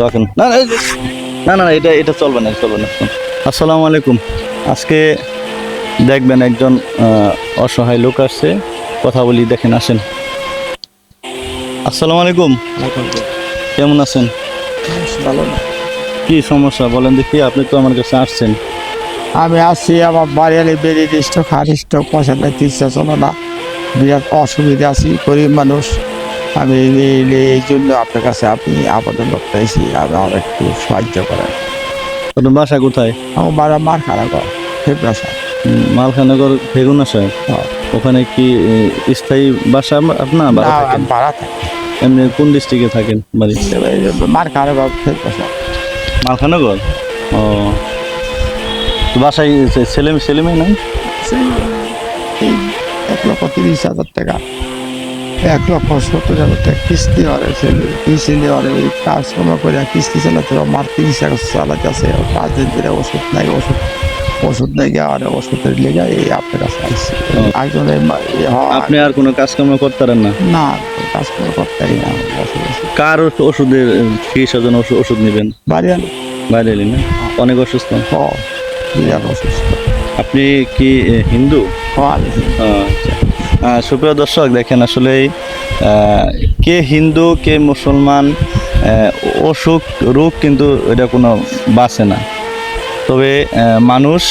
দেখেন। না না, না এটা এটা চলবে না চলবে না। আসসালামু আলাইকুম। আজকে দেখবেন একজন অসহায় লোক আসছে। কথা বলি দেখেন আসেন। আসসালামু আলাইকুম। কেমন আছেন? ভালো না। কি সমস্যা? বলেন দেখি আপনি তো আমার কাছে আসছেন। আমি আসছি আমার বাড়ি বেরিয়ে স্টক হার স্টক পয়সা ইচ্ছা চলো না। বিরাট অসুবিধা আছি গরিব মানুষ। আমি এই- জন্য আপনার কাছে আপনি আবেদন করতে এসেছি আমার একটু সাহায্য করেন। আপনার বাসা কোথায়? আমার বাড়া মার খারাপ ফেব্রাসা উম, মালখানগর বেগুন আসায় হ্যাঁ। ওখানে কি স্থায়ী বাসা আপনার ভাড়া থাকে? এমনি কোন ডিস্ট্রিক্টে থাকেন বাড়ি? এই যে মার খারাপ হয় ফেব্রাসা মালখানগর? ও। বাসায় ছেলে ছেলে মেয়ে নাই? এক লক্ষ তিরিশ হাজার টাকা। এক লক্ষ সত্তর হাজার টাকা কিস্তি হরে ছেলে কিস্তি হরে ওই কাজকর্ম করে কিস্তি চালাতে হবে, মার তিরিশ চালাতে আছে পাঁচ দিন ধরে ওষুধ নাই ওষুধ ওষুধ নাই আর ওষুধের লেগে এই আপনার কাছে আসছি। একজনে হয়, আপনি আর কোনো কাজকর্ম করতে পারেন না? না কাজকর্ম করতে পারি না কার ওষ- ওষুধের চিকিৎসার জন্য ওষুধ নেবেন? আনি বাইরে এলি না অনেক অসুস্থ? অসুস্থ। আপনি কি হিন্দু? আচ্ছা। সুপ্রিয় দর্শক, দেখেন আসলে কে হিন্দু, কে মুসলমান অসুখ, রোগ কিন্তু এটা কোনো বাঁচে না। তবে মানুষ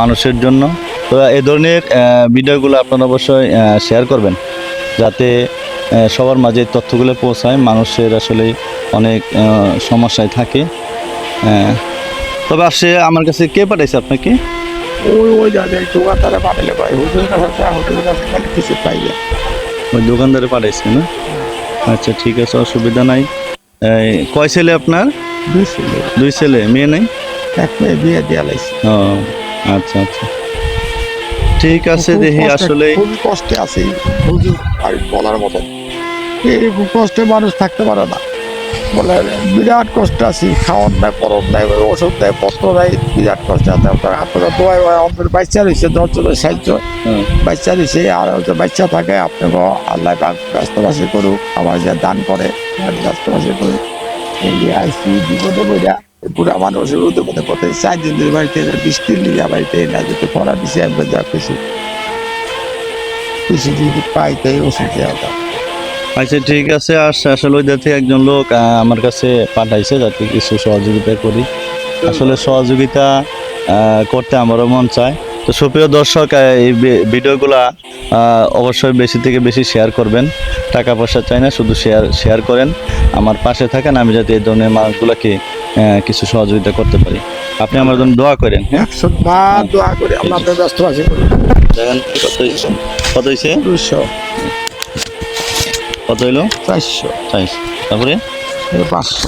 মানুষের জন্য। তো এই ধরনের ভিডিওগুলো আপনারা অবশ্যই শেয়ার করবেন। যাতে সবার মাঝে তথ্যগুলো পৌঁছায়, মানুষের আসলে অনেক সমস্যায় থাকে। তবে আসে, আমার কাছে কে পাঠাইছে আপনাকে? ওই ওই যাদের দোকানদারে পাঠালে ভাই হোটেলের হোটেলের কাছে গেলে কিছু পাই যায়। ওই দোকানদারে পাঠাইছে না? আচ্ছা ঠিক আছে অসুবিধা নাই। কয় ছেলে আপনার? দুই ছেলে। দুই ছেলে মেয়ে নেই? এক মেয়ে বিয়ে দেওয়া লাগছে ও আচ্ছা আচ্ছা। ঠিক আছে দেখি আসলে খুব কষ্টে আছে আর বলার মতো। এরকম কষ্টে মানুষ থাকতে পারে না। বলে বিরাট কষ্ট আছি খাওয়ার নাই পরব নাই ওষুধ দেয় পত্র দেয় বিরাট কষ্ট আছে আপনার। আপনারা দোয়াই আমাদের বাচ্চা রয়েছে দশ জনের সাহায্য হ্যাঁ, বাচ্চা রয়েছে আর যে বাচ্চা থাকে আপনাকে আল্লাহ ব্যস্তবাসী করুক আমার যে দান করে ব্যস্তবাসী করুক। এই আইসি বিপদে বইরা পুরা মানুষের উদে মধ্যে পথে চার দিন ধরে বাড়িতে বৃষ্টির লিগা বাড়িতে না যেতে পড়া দিছে আমরা যা কিছু কিছু যদি পাই তাই ওষুধ দেওয়া দাও আচ্ছা ঠিক আছে আর আসলে ওই থেকে একজন লোক আমার কাছে পাঠাইছে যাতে কিছু সহযোগিতা করি। আসলে সহযোগিতা করতে আমারও মন চায়। তো সুপ্রিয় দর্শক এই ভিডিওগুলা অবশ্যই বেশি থেকে বেশি শেয়ার করবেন। টাকা পয়সা চাই না শুধু শেয়ার শেয়ার করেন। আমার পাশে থাকেন আমি যাতে এই ধরনের মানুষগুলোকে কিছু সহযোগিতা করতে পারি। আপনি আমার জন্য দোয়া করেন হ্যাঁ? দোয়া করে দেখেন কত কত হয়েছে কত হইল? চারশো। চাইছ তারপরে? পাঁচশো।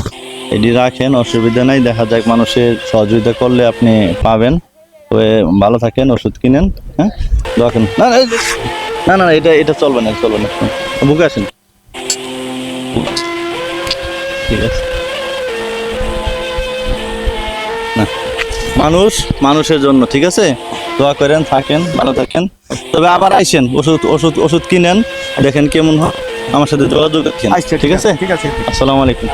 এটি রাখেন অসুবিধা নাই দেখা যাক মানুষের সহযোগিতা করলে আপনি পাবেন। তো ভালো থাকেন ওষুধ কিনেন হ্যাঁ? রাখেন না না, না না না, এটা এটা চলবে না চলবে না। বুকে আসেন। ঠিক আছে। না মানুষ মানুষের জন্য ঠিক আছে? দোয়া করেন থাকেন ভালো থাকেন। তবে আবার আইসেন ওষুধ ওষুধ ওষুধ কিনেন দেখেন কেমন হয়। আমার সাথে যোগাযোগ রাখেন। আচ্ছা ঠিক আছে ঠিক আছে। আসসালামু আলাইকুম।